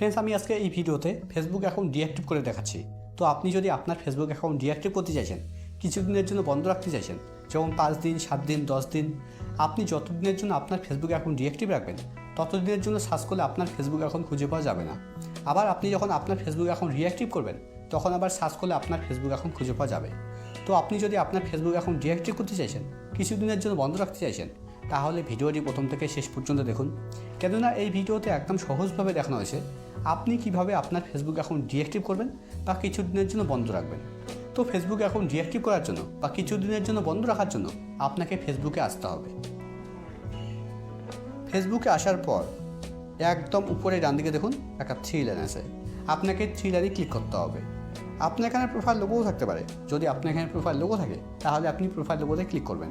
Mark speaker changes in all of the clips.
Speaker 1: Friends আমি আজকে এই ভিডিওতে ফেসবুক অ্যাকাউন্ট ডিঅ্যাক্টিভ করে দেখাচ্ছি। তো আপনি যদি আপনার ফেসবুক অ্যাকাউন্ট ডিঅ্যাক্টিভ করতে চাইছেন, কিছুদিনের জন্য বন্ধ রাখতে চাইছেন, যেমন পাঁচ দিন, সাত দিন, দশ দিন, আপনি যতদিনের জন্য আপনার ফেসবুক অ্যাকাউন্ট ডিঅ্যাক্টিভ রাখবেন, ততদিনের জন্য সার্চ করলে আপনার ফেসবুক অ্যাকাউন্ট খুঁজে পাওয়া যাবে না। আবার আপনি যখন আপনার ফেসবুক অ্যাকাউন্ট রিঅ্যাক্টিভ করবেন, তখন আবার সার্চ করলে আপনার ফেসবুক অ্যাকাউন্ট খুঁজে পাওয়া যাবে। তো আপনি যদি আপনার ফেসবুক অ্যাকাউন্ট ডিঅ্যাক্টিভ করতে চাইছেন, কিছুদিনের জন্য বন্ধ রাখতে চাইছেন তাহলে ভিডিওটি প্রথম থেকে শেষ পর্যন্ত দেখুন। কেননা এই ভিডিওতে একদম সহজভাবে দেখানো হয়েছে আপনি কীভাবে আপনার ফেসবুক অ্যাকাউন্ট ডিঅ্যাক্টিভ করবেন বা কিছু দিনের জন্য বন্ধ রাখবেন। তো ফেসবুক অ্যাকাউন্ট ডিঅ্যাক্টিভ করার জন্য বা কিছু দিনের জন্য বন্ধ রাখার জন্য আপনাকে ফেসবুকে আসতে হবে। ফেসবুকে আসার পর একদম উপরে ডান দিকে দেখুন একটা থ্রি লাইন আছে। আপনাকে থ্রি লাইনে ক্লিক করতে হবে। আপনার এখানে প্রোফাইল লোগোও থাকতে পারে। যদি আপনার এখানে প্রোফাইল লোগো থাকে, তাহলে আপনি প্রোফাইল লোগোতে ক্লিক করবেন।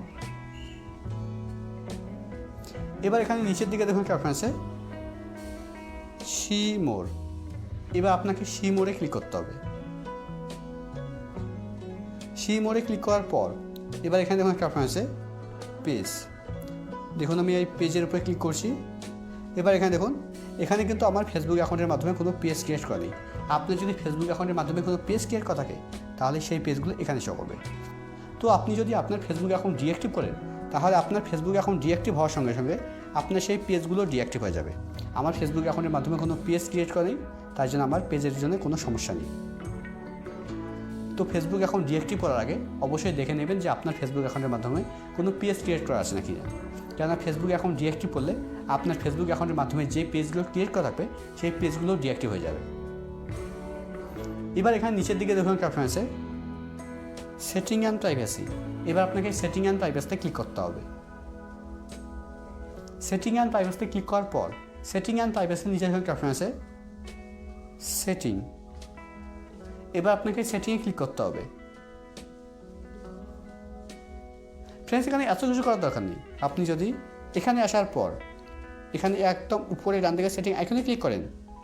Speaker 1: এবার এখানে নিচের দিকে দেখুন একটা অপশন আছে। সি মোর এবার আপনাকে সি মোড়ে ক্লিক করতে হবে। সি মোড়ে ক্লিক করার পর এবার এখানে দেখুন একটা আছে পেজ দেখুন আমি এই পেজের উপরে ক্লিক করছি। এবার এখানে দেখুন, এখানে কিন্তু আমার ফেসবুক অ্যাকাউন্টের মাধ্যমে কোনো পেজ ক্রিয়েট করেনি। আপনি যদি ফেসবুক অ্যাকাউন্টের মাধ্যমে কোনো পেজ ক্রিয়েট করা থাকে, তাহলে সেই পেজগুলো এখানে শো করবে। তো আপনি যদি আপনার ফেসবুক অ্যাকাউন্ট ডিঅ্যাক্টিভ করেন তাহলে আপনার ফেসবুক অ্যাকাউন্ট ডিঅ্যাক্টিভ হওয়ার সঙ্গে সঙ্গে আপনার সেই পেজগুলো ডিঅ্যাক্টিভ হয়ে যাবে। আমার ফেসবুক অ্যাকাউন্টের মাধ্যমে কোনো পেজ ক্রিয়েট করেনি তাই জন্য আমার পেজের জন্য কোনো সমস্যা নেই। তো ফেসবুক অ্যাকাউন্ট ডিঅ্যাক্টিভ করার আগে অবশ্যই দেখে নেবেন যে আপনার ফেসবুক অ্যাকাউন্টের মাধ্যমে কোনো পেজ ক্রিয়েট করা আছে নাকি কেননা ফেসবুক অ্যাকাউন্ট ডিঅ্যাক্টিভ করলে আপনার ফেসবুক অ্যাকাউন্টের মাধ্যমে যে পেজগুলো ক্রিয়েট করা থাকবে, সেই পেজগুলো ডিঅ্যাক্টিভ হয়ে যাবে। এবার এখানে নিচের দিকে দেখুন একটা অপশন আছে সেটিং অ্যান্ড প্রাইভেসি এবার আপনাকে সেটিং অ্যান্ড প্রাইভেসিতে ক্লিক করতে হবে। সেটিং অ্যান্ড প্রাইভেসিতে ক্লিক করার পর সেটিং অ্যান্ড প্রাইভেসির নিচে একটা অপশন আছে সেটিং এবার আপনাকে সেটিংয়ে ক্লিক করতে হবে। ফ্রেন্ডস এখানে এত কিছু করার দরকার নেই। আপনি যদি এখানে আসার পর, এখানে একদম উপরে ডান দিকে সেটিং এখানে ক্লিক করেন,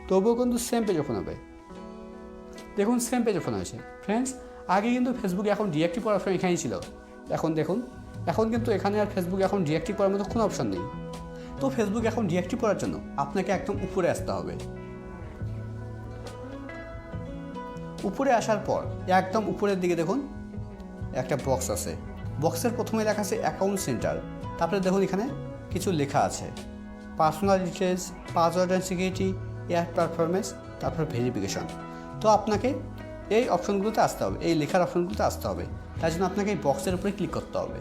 Speaker 1: তবুও কিন্তু সেম পেজ ওপেন হবে। দেখুন সেম পেজ ওপেন হয়েছে। ফ্রেন্ডস আগে কিন্তু ফেসবুক এখন ডিঅ্যাক্টিভ করার অপশন এখানেই ছিল। এখন দেখুন, এখন কিন্তু এখানে আর ফেসবুক এখন ডিঅ্যাক্টিভ করার মতো কোনো অপশন নেই। তো ফেসবুক এখন ডিঅ্যাক্টিভ করার জন্য আপনাকে একদম উপরে আসতে হবে। উপরে আসার পর, একদম উপরের দিকে দেখুন, একটা বক্স আছে। বক্সের প্রথমে লেখা আছে অ্যাকাউন্ট সেন্টার তারপরে দেখুন এখানে কিছু লেখা আছে। Personal details password and security air performance তারপর ভেরিফিকেশন তো আপনাকে এই অপশনগুলোতে আসতে হবে, এই লেখার অপশনগুলোতে আসতে হবে। তার জন্য আপনাকে এই বক্সের উপরে ক্লিক করতে হবে।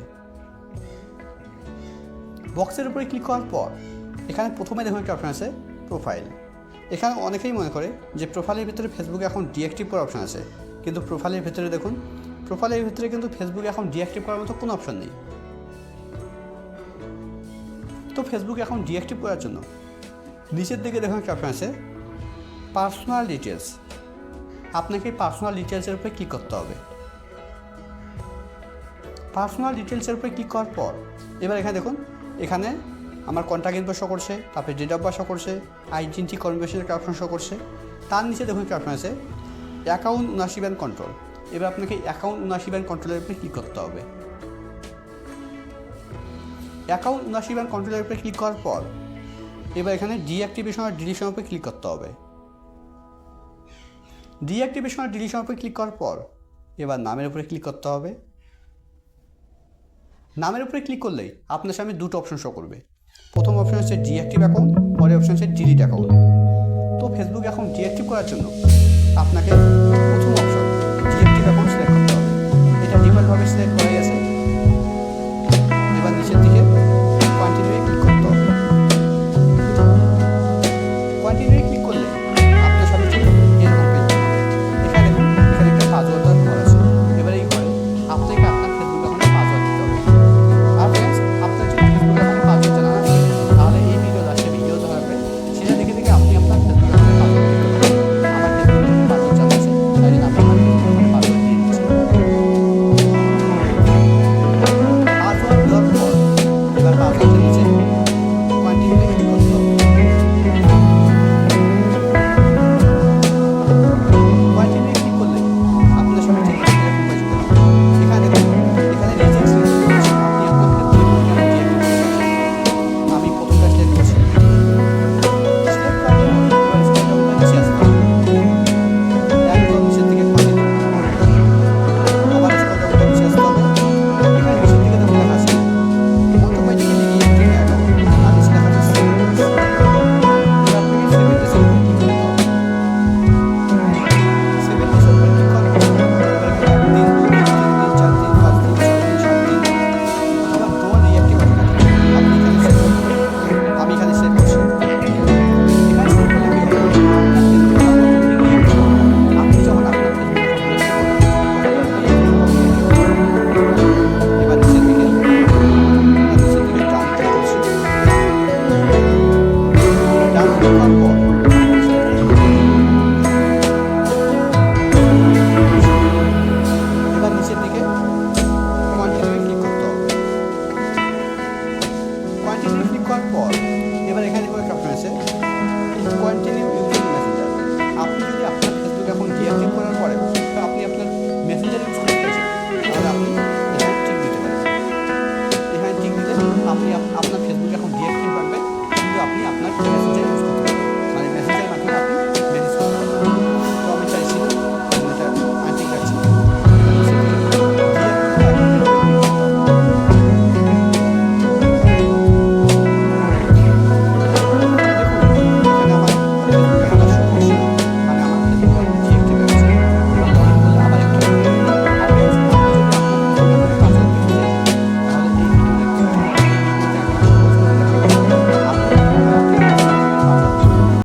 Speaker 1: বক্সের উপরে ক্লিক করার পর, এখানে প্রথমে দেখুন একটা অপশন আছে প্রোফাইল এখানে অনেকেই মনে করে যে প্রোফাইলের ভিতরে ফেসবুকে এখন ডিঅ্যাক্টিভ করার অপশন আছে। কিন্তু প্রোফাইলের ভিতরে দেখুন প্রোফাইলের ভিতরে কিন্তু ফেসবুকে এখন ডিঅ্যাক্টিভ করার মতো কোনো অপশন নেই। তো ফেসবুক এখন ডিঅ্যাক্টিভ করার জন্য, নিচের দিকে দেখুন একটা অপশন আছে পার্সোনাল ডিটেলস আপনাকে পার্সোনাল ডিটেলসের উপরে ক্লিক করতে হবে? পার্সোনাল ডিটেলসের উপরে ক্লিক করার পর? এবার এখানে দেখুন, এখানে আমার কন্ট্যাক্ট ইনফো শো করছে, তারপরে ডেট অফ বার্থ শো করছে আইডেন্টি কনভেশনের একটা অপশন শো করছে, তার নিচে দেখুন একটা অপশন আছে অ্যাকাউন্ট উনাশি ব্যান্ড কন্ট্রোল এবার আপনাকে অ্যাকাউন্ট উনাশি ব্যান্ড কন্ট্রোলের উপরে ক্লিক করতে হবে? অ্যাকাউন্ট উনাশি ব্যান্ড কন্ট্রোলের উপরে ক্লিক করার পর, এবার এখানে ডিঅ্যাক্টিভেশন আর ডিলিশনের উপরে ক্লিক করতে হবে? ডিঅ্যাক্টিভেশন আর ডিলিশনের উপরে ক্লিক করার পর, এবার নামের উপরে ক্লিক করতে হবে। নামের উপরে ক্লিক করলেই আপনার সামনে দুটো অপশন শো করবে। প্রথম অপশন হচ্ছে ডিঅ্যাক্টিভ অ্যাকাউন্ট পরের অপশন হচ্ছে ডিলিট অ্যাকাউন্ট তো ফেসবুক অ্যাকাউন্ট ডিঅ্যাক্টিভ করার জন্য আপনাকে প্রথম অপশন ডিঅ্যাক্টিভ অ্যাকাউন্ট সিলেক্ট করতে হবে। এটা ডিফল্টভাবে সিলেক্ট করাই আছে। কিছুক্ষণ পর এবার এখানে ওয়েট আপনার আছে। কোয়ান্টিনিউ